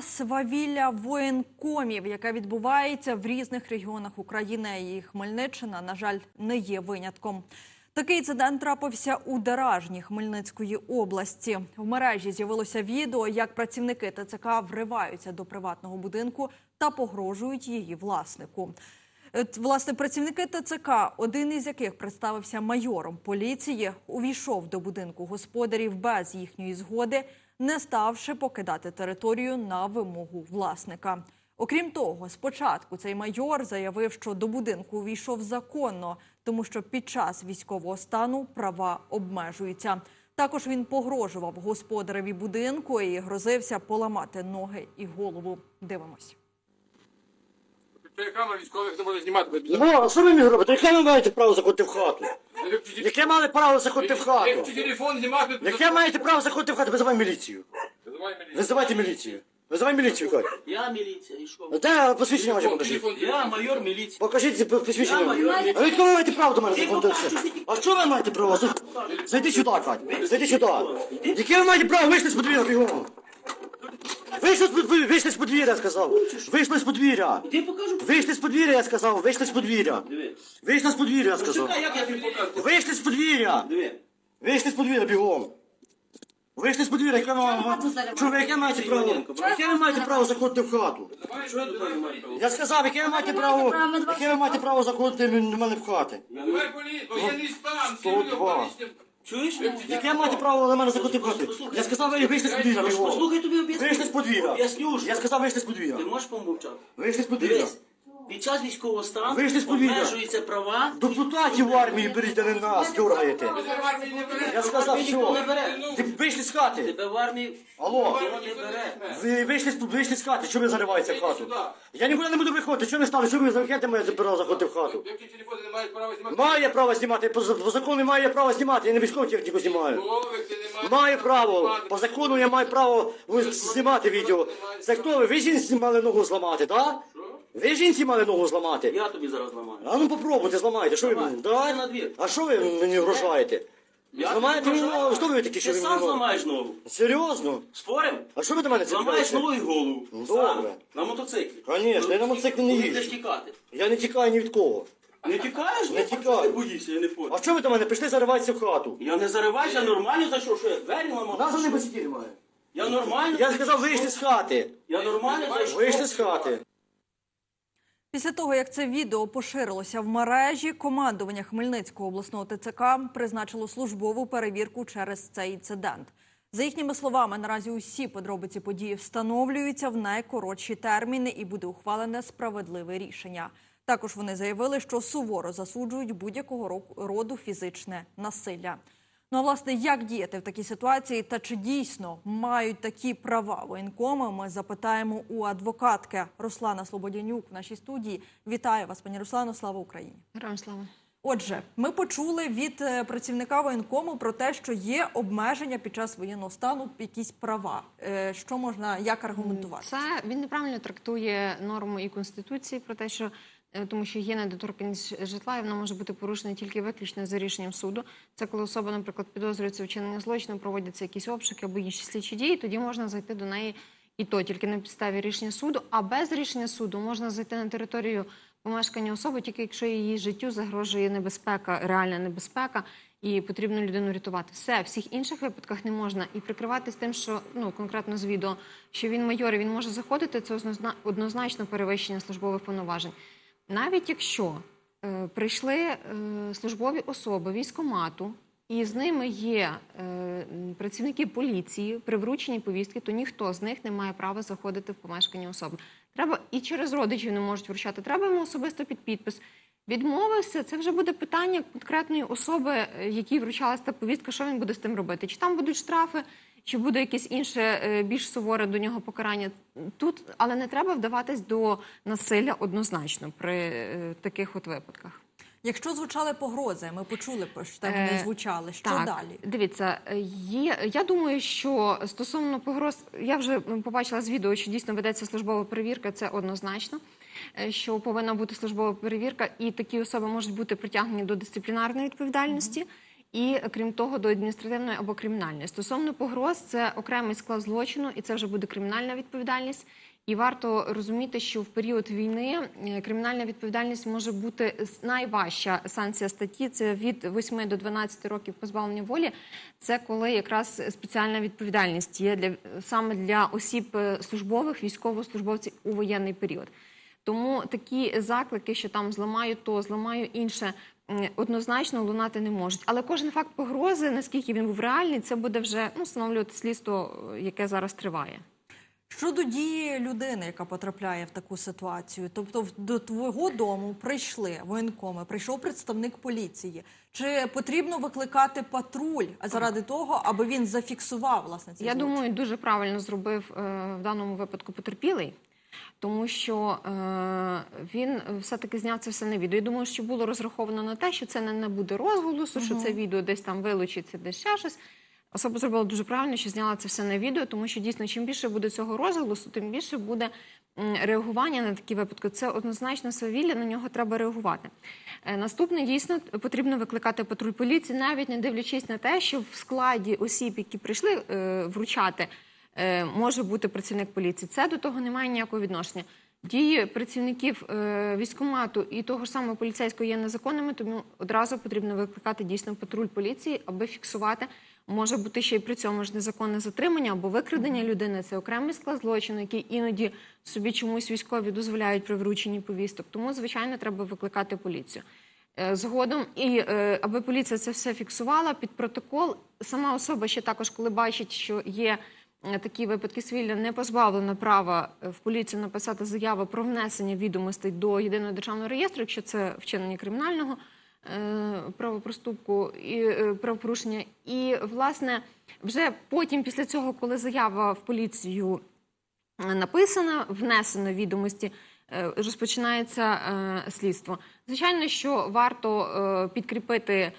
свавілля воєнкомів, яке відбувається в різних регіонах України, і Хмельниччина, на жаль, не є винятком. Такий інцидент трапився у Деражні Хмельницької області. В мережі з'явилося відео, як працівники ТЦК вриваються до приватного будинку та погрожують її власнику. Власне, працівники ТЦК, один із яких представився майором поліції, увійшов до будинку господарів без їхньої згоди, не ставши покидати територію на вимогу власника. Окрім того, спочатку цей майор заявив, що до будинку увійшов законно, тому що під час військового стану права обмежуються. Також він погрожував господареві будинку і грозився поламати ноги і голову. Дивимось. Це камера військових не може знімати. Ну, а що ви мені робите? Яке ви маєте право заходити в хату? Яке мали право заходити в хату? Телефон знімати, Яке маєте право заходити в хату? Визивай міліцію. Визивай міліцію. Визивайте міліцію. Визивай міліцію, Кать. Я міліція, і що? Де посвідчення ваше покажіть? Я майор міліції. Покажіть це посвідчення. Я майор міліції. А ви хто ви маєте право до мене заходити? А що ви маєте право? Зайди сюди, Кать. Зайди сюди. Яке ви маєте право? Вийшли з подвір'я бігом. Вийшли з подвір'я, вийшли з подвір'я, сказав. Вийшли з подвір'я. Ти покажу. Вийшли з подвір'я, я сказав. Вийшли з подвір'я. Диви. Вийшли з подвір'я, я сказав. Чекай, як я тобі покажу. Вийшли з подвір'я. Диви. Вийшли з подвір'я бігом. Вийшли з подвір'я, яке вам... Що ви яке маєте право? Яке ви маєте право заходити в хату? Що я тут маю право? Я сказав, яке ви маєте право, яке ви маєте право заходити до мене в хати? Визивай поліцію, воєнний стан, всі 102. поліції. Чуєш? Яке маєте право на мене закотити проти? Я сказав, ви вийшли з подвір'я. Послухай тобі об'ясню. Вийшли з подвір'я. Об'ясню ж. Я сказав, вийшли з подвір'я. Ти можеш помовчати? Вийшли з подвір'я. Дивись. Під час військового стану Вийшли з повітря. обмежуються права. Депутатів в армії беріть, а не нас, дергаєте. Я сказав, Ніхто не все. бере. Ти вийшли з хати. Тебе в армії Алло. ніхто не бере. Ви вийшли, з- вийшли з хати, що ви зариваєте в хату? Я нікуди не буду виходити, що ви стали, що ви захете мене право заходити в хату? Які телефони не мають права знімати? Має право знімати, по, по закону має право знімати, я не військову техніку знімаю. Голови, ти не маєш Має право, по закону я маю право знімати відео. Це хто ви? Ви жінці мали ногу зламати, так? Ви жінці мали ногу зламати? Я тобі зараз ламаю. А ну попробуйте, зламайте, що ви Давай, мені? йди Да? на двір. А що ви мені вражаєте? Я Зламаєте тобі мені ногу? Що ви такі, що Ти ви сам мені ногу? зламаєш ногу. Серйозно? Спорим? А що ви до мене Зламаєш ногу і голову. Добре. Сам. На мотоциклі. Конечно, я на мотоциклі не їжджу. Будеш тікати. Я не тікаю ні від кого. Не тікаєш? Не Ну, тікаю. Ти боїшся, я не хочу. А що ви до мене прийшли зариватися в хату? Я не зариваюся, нормально зайшов, що я двері ламав. Нас вони посітілі має. Я нормально. Я сказав, вийшли з хати. Я нормально зайшов. Вийшли з хати. Після того, як це відео поширилося в мережі, командування Хмельницького обласного ТЦК призначило службову перевірку через цей інцидент. За їхніми словами, наразі усі подробиці події встановлюються в найкоротші терміни і буде ухвалене справедливе рішення. Також вони заявили, що суворо засуджують будь-якого ро- роду фізичне насилля. Ну а власне, як діяти в такій ситуації та чи дійсно мають такі права воєнкоми? Ми запитаємо у адвокатки Руслана Слободянюк в нашій студії. Вітаю вас, пані Руслано. Слава Україні! Героям слава. Отже, ми почули від е, працівника воєнкому про те, що є обмеження під час воєнного стану, якісь права. Е, Що можна як аргументувати? Це він неправильно трактує норму і конституції про те, що тому що є недоторканність житла, і вона може бути порушена тільки виключно за рішенням суду. Це коли особа, наприклад, підозрюється у вчиненні злочину, проводяться якісь обшуки або інші слідчі дії, тоді можна зайти до неї і то тільки на підставі рішення суду. А без рішення суду можна зайти на територію помешкання особи, тільки якщо її життю загрожує небезпека, реальна небезпека. І потрібно людину рятувати. Все, в всіх інших випадках не можна. І прикриватись тим, що ну конкретно з відео, що він майор і він може заходити, це однозна- однозначно перевищення службових повноважень. Навіть якщо е, прийшли е, службові особи військомату, і з ними є е, працівники поліції при врученні повістки, то ніхто з них не має права заходити в помешкання особи. Треба і через родичів не можуть вручати. Треба йому особисто під підпис. Відмовився, це вже буде питання конкретної особи, е, якій вручалася та повістка, що він буде з тим робити. Чи там будуть штрафи, чи буде якесь інше е, більш суворе до нього покарання. Тут, але не треба вдаватись до насилля однозначно при е, таких от випадках. Якщо звучали погрози, ми почули що там Е, вони звучали. Що так, далі? Дивіться, е, є. Я думаю, що стосовно погроз, я вже побачила з відео, що дійсно ведеться службова перевірка. Це однозначно. е, Що повинна бути службова перевірка, і такі особи можуть бути притягнені до дисциплінарної відповідальності. І крім того, до адміністративної або кримінальної. Стосовно погроз, це окремий склад злочину, і це вже буде кримінальна відповідальність. І варто розуміти, що в період війни е, кримінальна відповідальність може бути найважча санкція статті. Це від 8 до 12 років позбавлення волі. Це коли якраз спеціальна відповідальність є для саме для осіб е, службових військовослужбовців у воєнний період. Тому такі заклики, що там зламаю то, зламаю інше, однозначно лунати не можуть. Але кожен факт погрози, наскільки він був реальний, це буде вже ну, встановлювати слідство, яке зараз триває. Щодо дії людини, яка потрапляє в таку ситуацію, тобто до твого дому прийшли воєнкоми, прийшов представник поліції. Чи потрібно викликати патруль заради того, аби він зафіксував власне цей Я злочин? думаю, дуже правильно зробив е, в даному випадку потерпілий, тому що е, він все-таки зняв це все на відео. Я думаю, що було розраховано на те, що це не, не буде розголосу, що це відео десь там вилучиться, десь ще щось. Особа зробила дуже правильно, що зняла це все на відео, тому що дійсно, чим більше буде цього розголосу, тим більше буде реагування на такі випадки. Це однозначно свавілля, на нього треба реагувати. Е, Наступне дійсно потрібно викликати патруль поліції, навіть не дивлячись на те, що в складі осіб, які прийшли е, вручати, може бути працівник поліції. Це до того не має ніякого відношення. Дії працівників е, військкомату і того ж самого поліцейського є незаконними, тому одразу потрібно викликати дійсно патруль поліції, аби фіксувати. Може бути ще й при цьому ж незаконне затримання або викрадення людини. Це окремий склад злочину, який іноді собі чомусь військові дозволяють при врученні повісток. Тому, звичайно, треба викликати поліцію. Е, Згодом, і е, аби поліція це все фіксувала під протокол, сама особа ще також, коли бачить, що є е, такі випадки свілля, не позбавлена права е, в поліцію написати заяву про внесення відомостей до єдиного державного реєстру, якщо це вчинення кримінального е, правопроступку і е, правопорушення. І власне вже потім, після цього, коли заява в поліцію е, написана, внесено відомості, е, розпочинається е, слідство. Звичайно, що варто е, підкріпити.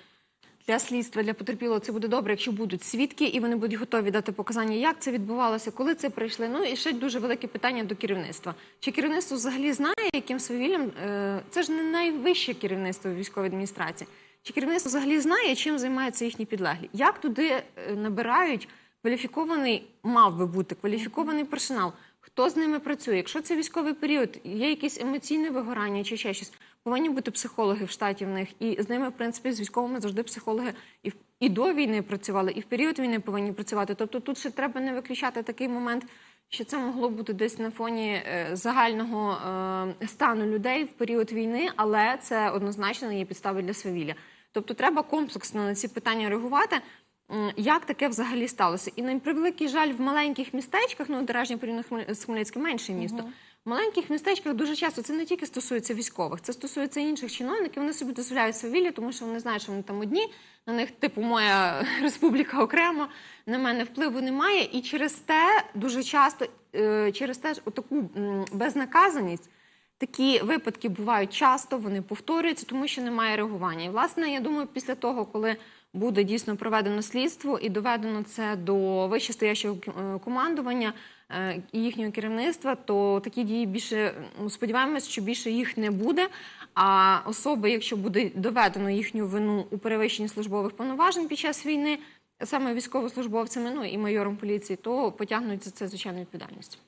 Для слідства для потерпілого це буде добре, якщо будуть свідки, і вони будуть готові дати показання, як це відбувалося, коли це прийшли. Ну і ще дуже велике питання до керівництва. Чи керівництво взагалі знає, яким свавіллям е, це ж не найвище керівництво в військовій адміністрації? Чи керівництво взагалі знає, чим займаються їхні підлеглі? Як туди е, набирають кваліфікований, мав би бути кваліфікований персонал? Хто з ними працює? Якщо це військовий період, є якесь емоційне вигорання чи ще щось, повинні бути психологи в штаті в них, і з ними, в принципі, з військовими завжди психологи і і до війни працювали, і в період війни повинні працювати. Тобто тут ще треба не виключати такий момент, що це могло бути десь на фоні е, загального е, стану людей в період війни, але це однозначно не є підстави для свавілля. Тобто треба комплексно на ці питання реагувати. Як таке взагалі сталося? І на превеликий жаль, в маленьких містечках, ну Деражні порівняно з Хмельницьким менше місто. Маленьких містечках дуже часто це не тільки стосується військових, це стосується інших чиновників. Вони собі дозволяють свавілля, тому що вони знають, що вони там одні. На них, типу, моя республіка окремо, на мене впливу немає. І через те дуже часто, е, через те ж таку безнаказаність. Такі випадки бувають часто, вони повторюються, тому що немає реагування. І власне, я думаю, після того, коли буде дійсно проведено слідство і доведено це до вищестоящого е, командування е, і їхнього керівництва, то такі дії більше ну, сподіваємось, що більше їх не буде. А особи, якщо буде доведено їхню вину у перевищенні службових повноважень під час війни, саме військовослужбовцями, ну і майором поліції, то потягнуть за це звичайну відповідальність.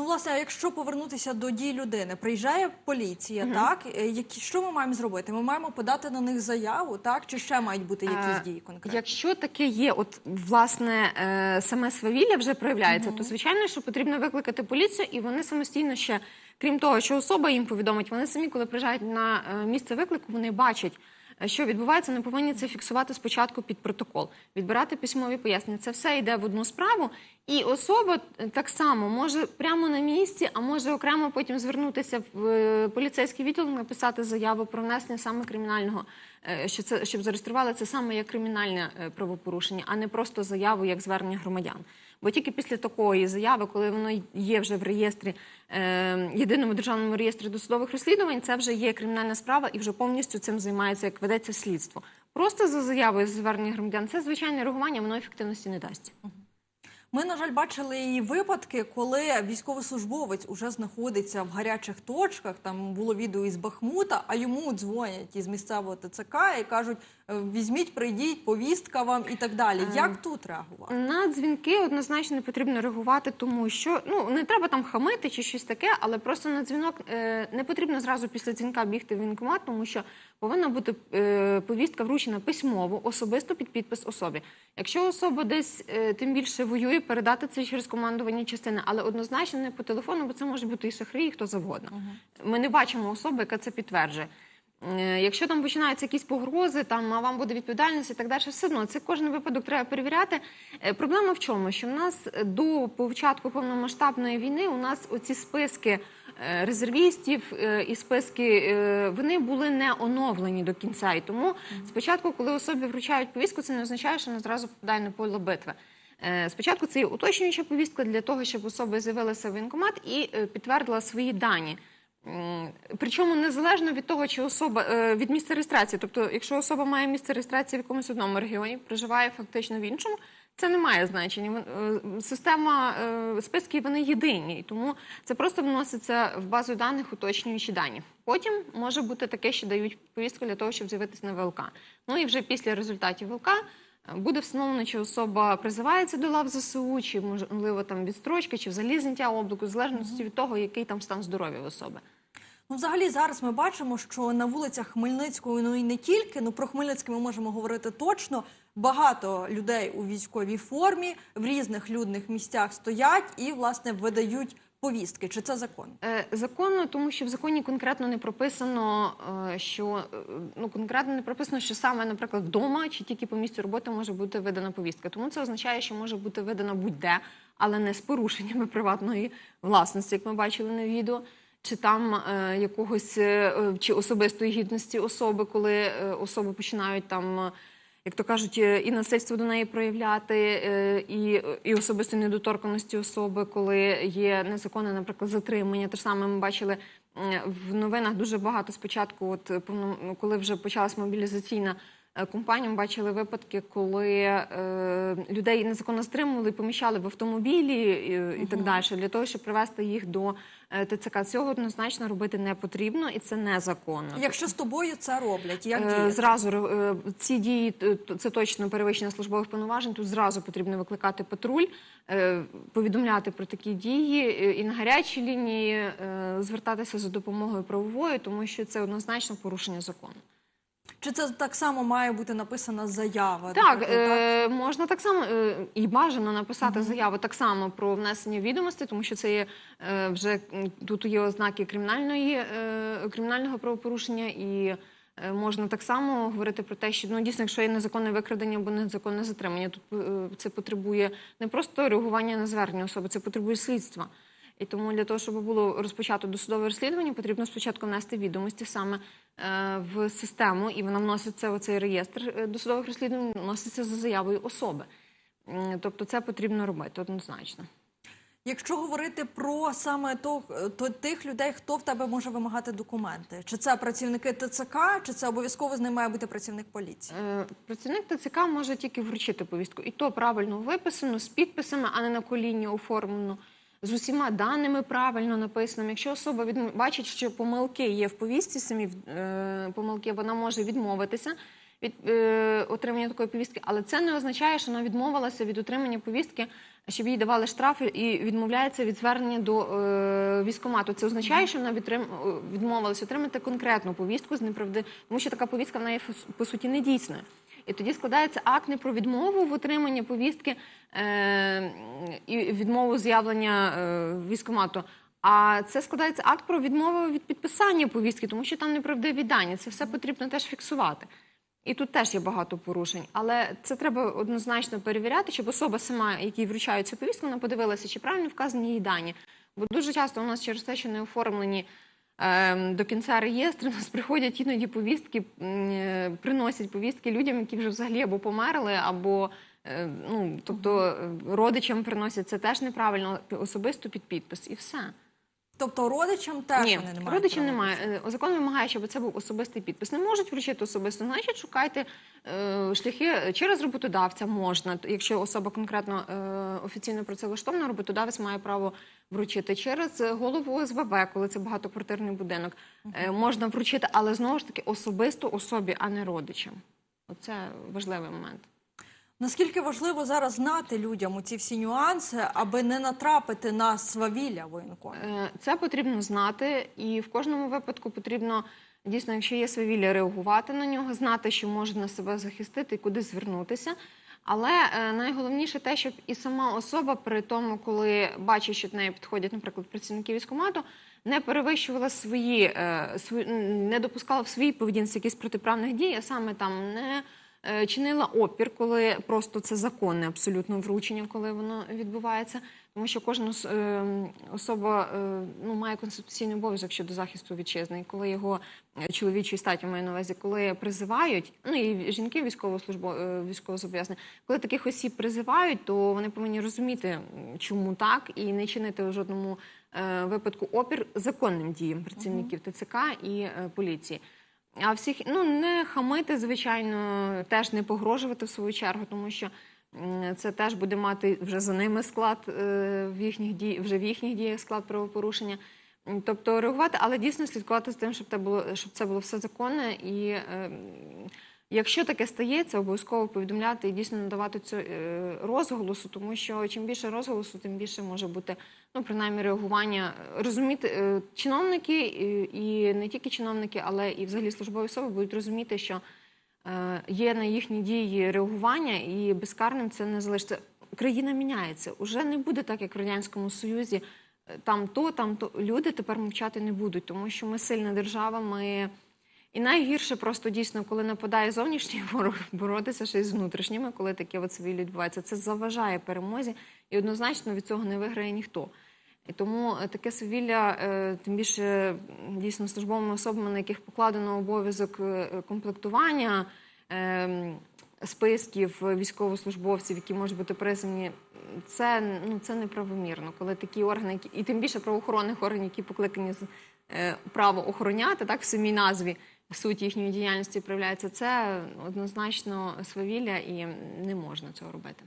Ну, власне, а якщо повернутися до дій людини, приїжджає поліція, так Е, які що ми маємо зробити? Ми маємо подати на них заяву, так чи ще мають бути якісь Е, дії конкретні? Якщо таке є, от власне е, саме свавілля вже проявляється, то звичайно, що потрібно викликати поліцію, і вони самостійно ще, крім того, що особа їм повідомить, вони самі, коли приїжджають на місце виклику, вони бачать. Що відбувається, вони повинні це фіксувати спочатку під протокол, відбирати письмові пояснення. Це все йде в одну справу, і особа е, так само може прямо на місці, а може окремо потім звернутися в е, поліцейський відділ, написати заяву про внесення саме кримінального, е, що це щоб зареєстрували це саме як кримінальне правопорушення, а не просто заяву як звернення громадян. Бо тільки після такої заяви, коли воно є вже в реєстрі е, єдиному державному реєстрі досудових розслідувань, це вже є кримінальна справа і вже повністю цим займається, як ведеться слідство. Просто за заявою звернення громадян це звичайне реагування, воно ефективності не дасть. Ми, на жаль, бачили і випадки, коли військовослужбовець уже знаходиться в гарячих точках. Там було відео із Бахмута, а йому дзвонять із місцевого ТЦК і кажуть: «Е, візьміть, прийдіть, повістка вам і так далі. Як тут реагувати? На дзвінки однозначно не потрібно реагувати, тому що ну не треба там хамити чи щось таке, але просто на дзвінок е, не потрібно зразу після дзвінка бігти в воєнкомат, тому що повинна бути е, повістка вручена письмово, особисто під підпис особі. Якщо особа десь е, тим більше воює, передати це через командування частини, але однозначно не по телефону, бо це може бути і шахри, і хто завгодно. Ми не бачимо особи, яка це підтверджує. Е, Якщо там починаються якісь погрози, там а вам буде відповідальність і так далі, все одно це кожен випадок треба перевіряти. Проблема в чому? Що в нас до початку повномасштабної війни у нас оці списки резервістів е, і списки е, вони були не оновлені до кінця. І тому спочатку, коли особі вручають повістку, це не означає, що вона зразу попадає на поле битви. Е, Спочатку це є уточнююча повістка для того, щоб особа з'явилася в воєнкомат і е, підтвердила свої дані. Причому незалежно від того, чи особа е, від місця реєстрації, тобто, якщо особа має місце реєстрації в якомусь одному регіоні, проживає фактично в іншому, це не має значення. Е, Система е, списків вони єдині, тому це просто вноситься в базу даних, уточнюючі дані. Потім може бути таке, що дають повістку для того, щоб з'явитися на ВЛК. Ну і вже після результатів ВЛК е, буде встановлено, чи особа призивається до лав ЗСУ, чи можливо там відстрочка, чи взагалі зняття обліку, в залежності від того, який там стан здоров'я особи. Ну, взагалі, зараз ми бачимо, що на вулицях Хмельницького, ну і не тільки, ну про Хмельницький ми можемо говорити точно. Багато людей у військовій формі в різних людних місцях стоять і власне видають повістки. Чи це закон? Е, Законно, тому що в законі конкретно не прописано, е, що е, ну конкретно не прописано, що саме, наприклад, вдома чи тільки по місцю роботи може бути видана повістка. Тому це означає, що може бути видана будь-де, але не з порушеннями приватної власності, як ми бачили на відео. Чи там е, якогось е, чи особистої гідності особи, коли е, особи починають там, як то кажуть, е, і насильство до неї проявляти, е, і, і особистої недоторканості особи, коли є незаконне, наприклад, затримання. Те ж саме ми бачили в новинах дуже багато спочатку, от коли вже почалась мобілізаційна. Е, Компанія ми бачили випадки, коли е, людей незаконно стримували, поміщали в автомобілі і, і так далі, для того, щоб привести їх до е, ТЦК. Цього однозначно робити не потрібно, і це незаконно. Якщо з тобою це роблять, як Е, діяти? Зразу е, ці дії е, це точно перевищення службових повноважень. Тут зразу потрібно викликати патруль, е, повідомляти про такі дії е, і на гарячій лінії е, звертатися за допомогою правовою, тому що це однозначно порушення закону. Чи це так само має бути написана заява? Так, е, можна так само е, і бажано написати заяву так само про внесення відомостей, тому що це є е, вже тут є ознаки кримінальної е, кримінального правопорушення і. Можна так само говорити про те, що ну дійсно, якщо є незаконне викрадення або незаконне затримання, тут це потребує не просто реагування на звернення особи, це потребує слідства. І тому для того, щоб було розпочато досудове розслідування, потрібно спочатку внести відомості саме е, в систему, і вона вноситься в цей реєстр е, досудових розслідувань, вноситься за заявою особи. Тобто це потрібно робити однозначно. Якщо говорити про саме то, то тих людей, хто в тебе може вимагати документи, чи це працівники ТЦК, чи це обов'язково з ним має бути працівник поліції? Е, Працівник ТЦК може тільки вручити повістку, і то правильно виписано з підписами, а не на коліні оформлено. З усіма даними правильно написаними. Якщо особа від... бачить, що помилки є в повістці, самі е, помилки, вона може відмовитися від е, отримання такої повістки, але це не означає, що вона відмовилася від отримання повістки, щоб їй давали штрафи і відмовляється від звернення до е, військкомату. Це означає, що вона відтрим... е, відмовилася отримати конкретну повістку з неправди, тому що така повістка вона є по суті не дійсною. І тоді складається акт не про відмову в отриманні повістки е, і відмову з'явлення е, військкомату. А це складається акт про відмову від підписання повістки, тому що там неправдиві дані. Це все потрібно теж фіксувати. І тут теж є багато порушень, але це треба однозначно перевіряти, щоб особа сама, якій вручають цю повістку, вона подивилася, чи правильно вказані її дані. Бо дуже часто у нас через те, що не оформлені до кінця реєстру, нас приходять іноді повістки, е, приносять повістки людям, які вже взагалі або померли, або е, ну, тобто е, родичам приносять. Це теж неправильно, особисто під підпис, і все. Тобто родичам теж Ні, вони не мають родичів немає. Е, Закон вимагає, щоб це був особистий підпис. Не можуть вручити особисто, значить шукайте е, шляхи через роботодавця можна. Якщо особа конкретно е, офіційно працевлаштована, роботодавець має право вручити через голову ОСББ, коли це багатоквартирний будинок. Е, можна вручити, але знову ж таки особисто особі, а не родичам. Оце важливий момент. Наскільки важливо зараз знати людям у ці всі нюанси, аби не натрапити на свавілля воєнкомів? Е, Це потрібно знати, і в кожному випадку потрібно дійсно, якщо є свавілля, реагувати на нього, знати, що можна себе захистити і куди звернутися. Але е, найголовніше те, щоб і сама особа при тому, коли бачить, що до неї підходять, наприклад, працівники військкомату, не перевищувала свої, е, не допускала в своїй поведінці якісь протиправних дій, а саме там не чинила опір, коли просто це законне абсолютно вручення, коли воно відбувається. Тому що кожна е, особа е, ну, має конституційний обов'язок щодо захисту вітчизни. І коли його е, чоловічої статі маю на увазі, коли призивають, ну і жінки військовослужбо е, військовозобов'язані, коли таких осіб призивають, то вони повинні розуміти, чому так, і не чинити у жодному е, випадку опір законним діям працівників ТЦК і е, поліції. А всіх ну не хамити, звичайно, теж не погрожувати в свою чергу, тому що це теж буде мати вже за ними склад е, в їхніх дій, вже в їхніх діях склад правопорушення. Тобто реагувати, але дійсно слідкувати з тим, щоб це було щоб це було все законне. І е, м, якщо таке стається, обов'язково повідомляти і дійсно надавати цю е, розголосу, тому що чим більше розголосу, тим більше може бути ну принаймні реагування. Розуміти е, чиновники і, і не тільки чиновники, але і взагалі службові особи будуть розуміти, що е, є на їхні дії реагування, і безкарним це не залишиться. Україна міняється. Уже не буде так, як в радянському союзі. е, Там то, там то люди тепер мовчати не будуть, тому що ми сильна держава. Ми і найгірше просто дійсно, коли нападає зовнішній ворог, боротися ще й з внутрішніми, коли таке от цивілі відбувається. Це заважає перемозі, і однозначно від цього не виграє ніхто. І тому е, таке свавілля, е, тим більше дійсно службовими особами, на яких покладено обов'язок е, комплектування е, списків військовослужбовців, які можуть бути призвані, це, ну, це неправомірно, коли такі органи, які- і тим більше правоохоронних органів, які покликані право охороняти, так в самій назві суть їхньої діяльності проявляється, це однозначно свавілля і не можна цього робити.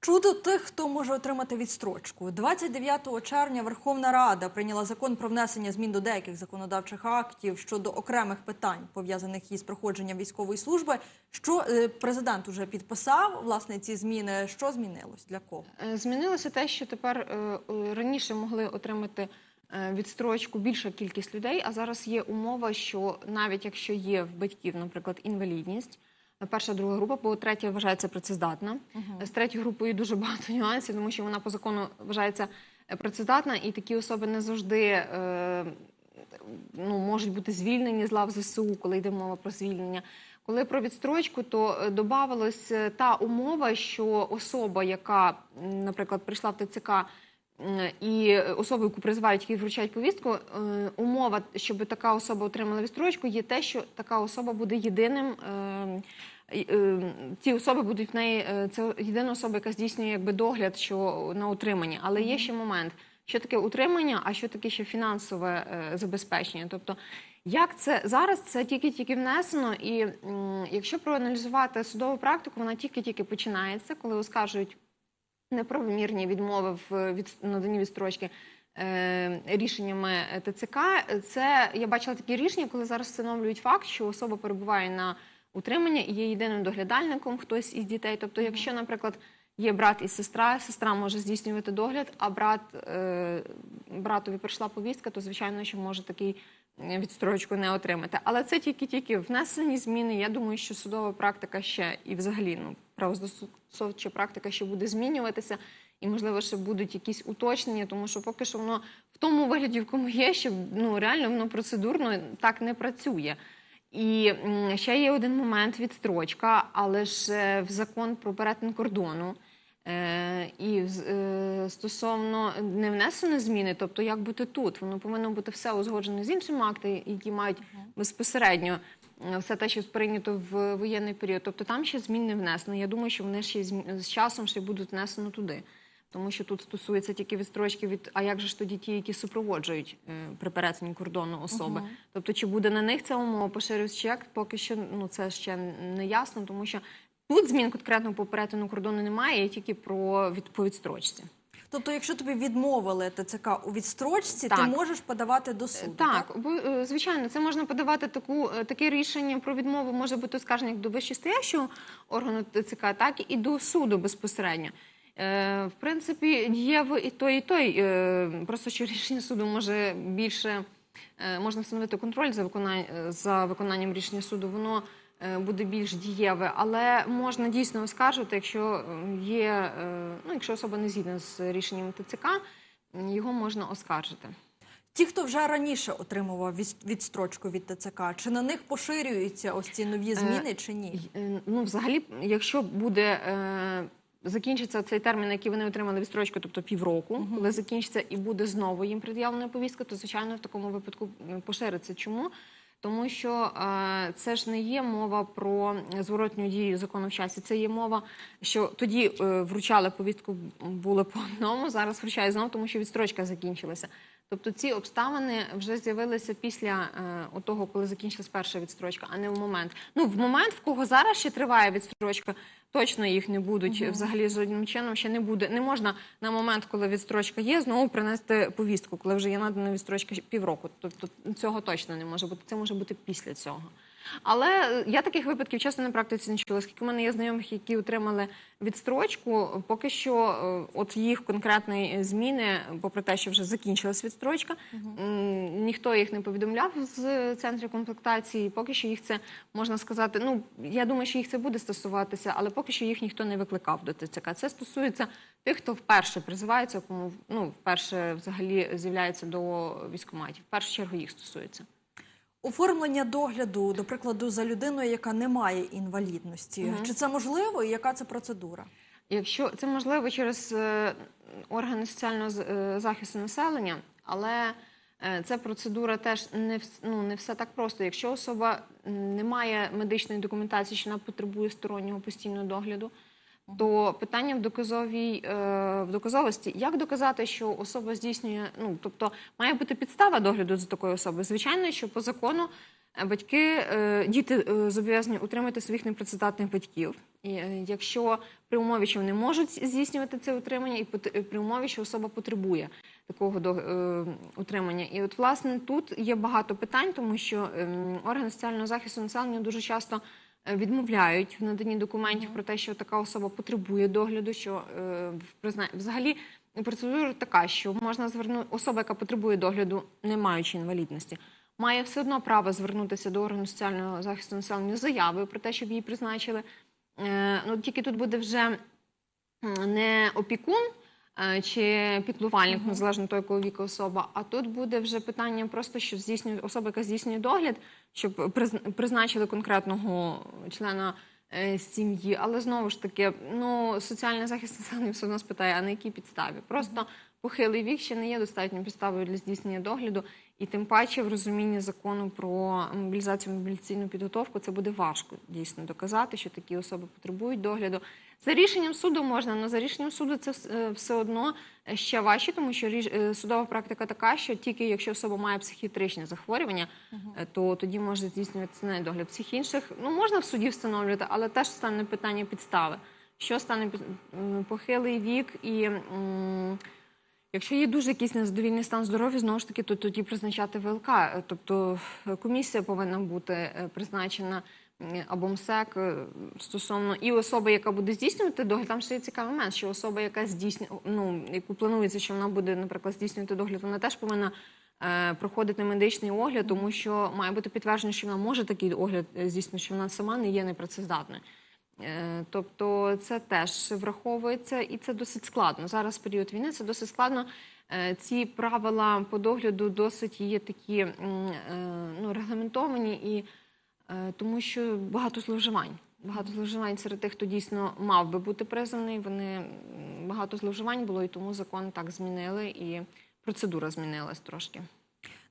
Щодо тих, хто може отримати відстрочку, 29 червня Верховна Рада прийняла закон про внесення змін до деяких законодавчих актів щодо окремих питань, пов'язаних із проходженням військової служби. Що е, президент уже підписав власне ці зміни? Що змінилось для кого? Е, Змінилося те, що тепер е, раніше могли отримати відстрочку більша кількість людей, а зараз є умова, що навіть якщо є в батьків, наприклад, інвалідність, е, перша, друга група, бо третя вважається працездатна. З третьою групою дуже багато нюансів, тому що вона по закону вважається е, працездатна, і такі особи не завжди. е, ну, можуть бути звільнені з лав ЗСУ, коли йде мова про звільнення. Коли про відстрочку, то е, додавалась е, та умова, що особа, яка, наприклад, прийшла в ТЦК і особа, яку призивають, які вручають повістку, е, умова, щоб така особа отримала відстрочку, є те, що така особа буде єдиним. е, і, е, Ті особи будуть в неї е, це єдина особа, яка здійснює якби догляд, що на утриманні. Але є ще момент, що таке утримання, а що таке ще фінансове е, забезпечення. Тобто, як це зараз це тільки-тільки внесено, і якщо проаналізувати судову практику, вона тільки-тільки починається, коли оскаржують неправомірні відмови в від, наданні відстрочки е, рішеннями ТЦК. Це я бачила такі рішення, коли зараз встановлюють факт, що особа перебуває на утримання і є єдиним доглядальником хтось із дітей. Тобто, якщо, наприклад, є брат і сестра, сестра може здійснювати догляд, а брат е, братові прийшла повістка, то звичайно, що може такий е, відстрочку не отримати. Але це тільки-тільки внесені зміни. Я думаю, що судова практика ще і взагалі ну правозастосовча практика ще буде змінюватися. І, можливо, ще будуть якісь уточнення, тому що поки що воно в тому вигляді, в якому є, що ну реально воно процедурно так не працює. І ще є один момент відстрочка, але ж е, в закон про перетин кордону. Е, і е, стосовно не внесено зміни, тобто як бути тут, воно повинно бути все узгоджено з іншими актами, які мають безпосередньо е, все те, що прийнято в воєнний період. Тобто там ще змін не внесено. Я думаю, що вони ще з часом ще будуть внесено туди. тому що тут стосується тільки відстрочки від а як же ж тоді ті, які супроводжують при перетині кордону особи. Тобто, чи буде на них ця умова поширюватися чи як, поки що ну це ще не ясно, тому що тут змін конкретно по перетину кордону немає, є тільки про по відстрочці. Тобто, якщо тобі відмовили ТЦК у відстрочці, ти можеш подавати до суду. Так, бо, е, звичайно, це можна подавати таку е, таке рішення про відмову може бути оскарження як до вищестоящого органу ТЦК, так і до суду безпосередньо. Е, в принципі, дієво і той, і той. Е, просто що рішення суду може більше е, можна встановити контроль за виконання за виконанням рішення суду. Воно буде більш дієве, але можна дійсно оскаржувати, якщо е, є, е, ну якщо особа не згідна з рішенням ТЦК, його можна оскаржити. Ті, хто вже раніше отримував від- відстрочку від ТЦК, чи на них поширюються ось ці нові зміни, чи ні? Е, Ну, взагалі, якщо буде е, закінчиться цей термін, який вони отримали відстрочку, тобто півроку, коли закінчиться і буде знову їм пред'явлена повістка, то звичайно в такому випадку пошириться. Чому? Тому що е, це ж не є мова про зворотню дію закону в часі. Це є мова, що тоді е, вручали повістку були по одному, зараз вручають знову, тому що відстрочка закінчилася. Тобто ці обставини вже з'явилися після е, того, коли закінчилась перша відстрочка, а не в момент. Ну в момент, в кого зараз ще триває відстрочка, точно їх не будуть взагалі жодним чином. Ще не буде. Не можна на момент, коли відстрочка є, знову принести повістку, коли вже є надана відстрочка півроку. Тобто цього точно не може бути. Це може бути після цього. Але е, я таких випадків чесно на практиці не чула. Скільки в мене є знайомих, які отримали відстрочку, поки що е, от їх конкретні зміни, попри те, що вже закінчилась відстрочка, м, ніхто їх не повідомляв з центрів комплектації. Поки що їх це можна сказати. Ну я думаю, що їх це буде стосуватися, але поки що їх ніхто не викликав до ТЦК. Це стосується тих, хто вперше призивається, кому ну вперше взагалі з'являється до військкоматів. В першу чергу їх стосується. Оформлення догляду, до прикладу, за людиною, яка не має інвалідності. Чи це можливо і яка це процедура? Якщо це можливо через е, органи соціального е, захисту населення, але е, ця процедура теж не ну, не все так просто. Якщо особа не має медичної документації, що вона потребує стороннього постійного догляду, то питання в доказовій е, в доказовості, як доказати, що особа здійснює, ну тобто має бути підстава догляду за такою особою. Звичайно, що по закону е, батьки, е, діти зобов'язані утримати своїх непрацездатних батьків. І якщо при умові, що вони можуть здійснювати це утримання, і при умові, що особа потребує такого до, утримання. І от власне тут є багато питань, тому що ем, органи соціального захисту населення дуже часто відмовляють в наданні документів про те, що така особа потребує догляду, що е, призна... взагалі процедура така, що можна звернути особа, яка потребує догляду, не маючи інвалідності. Має все одно право звернутися до органу соціального захисту населення заявою про те, щоб її призначили. Е, ну тільки тут буде вже не опікун е, чи піклувальник, незалежно того, якого віку особа, а тут буде вже питання просто, що здійснює особа, яка здійснює догляд, щоб приз- призначили конкретного члена е, сім'ї. Але знову ж таки, ну соціальний захист населення все одно спитає, а на якій підставі? Просто похилий вік ще не є достатньою підставою для здійснення догляду, і тим паче в розумінні закону про мобілізацію мобілізаційну підготовку це буде важко дійсно доказати, що такі особи потребують догляду. За рішенням суду можна, але за рішенням суду це е, все одно ще важче, тому що е, судова практика така, що тільки якщо особа має психіатричне захворювання, е, то тоді може здійснюватися не догляд. Всіх інших ну можна в суді встановлювати, але теж стане питання підстави. Що стане похилий вік і. м, Якщо є дуже якийсь незадовільний стан здоров'я, знову ж таки, то тоді призначати ВЛК. Е, Тобто е, комісія повинна бути е, призначена або МСЕК стосовно і особи, яка буде здійснювати догляд. Там ще є цікавий момент, що особа, яка здійснює, ну яку планується, що вона буде, наприклад, здійснювати догляд, вона теж повинна. е, Проходити медичний огляд, тому що має бути підтверджено, що вона може такий огляд здійснити, що вона сама не є непрацездатною. Е, Тобто це теж враховується, і це досить складно. Зараз період війни це досить складно. Е, Ці правила по догляду досить є такі е, ну, регламентовані, і тому що багато зловживань. Багато зловживань серед тих, хто дійсно мав би бути призваний. Вони багато зловживань було, і тому закон так змінили, і процедура змінилась трошки.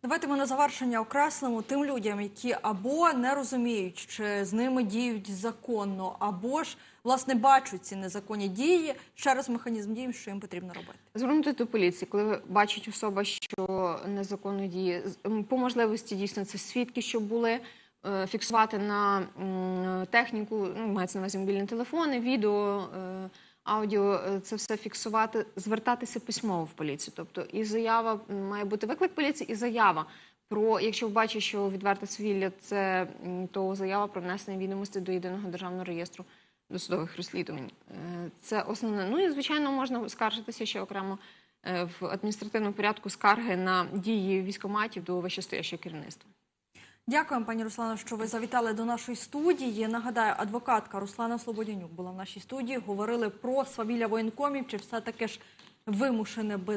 Давайте ми на завершення окреслимо тим людям, які або не розуміють, чи з ними діють законно, або ж власне бачать ці незаконні дії. Ще раз механізм дії, що їм потрібно робити. Звернути до поліції, коли бачить особа, що незаконно діє, по можливості дійсно це свідки, що були. е, Фіксувати на техніку, ну, мається на увазі мобільні телефони, відео, е, аудіо, е, це все фіксувати, звертатися письмово в поліцію. Тобто і заява має бути виклик поліції, і заява про, якщо бачить, що відверте свілля, це то заява про внесення відомостей до єдиного державного реєстру досудових розслідувань. Е, Це основне. Ну і звичайно можна скаржитися ще окремо е, в адміністративному порядку скарги на дії військоматів до вищестоящого керівництва. Дякуємо, пані Руслана, що ви завітали до нашої студії. Нагадаю, адвокатка Руслана Слободянюк була в нашій студії. Говорили про свавілля воєнкомів, чи все таки ж вимушене без.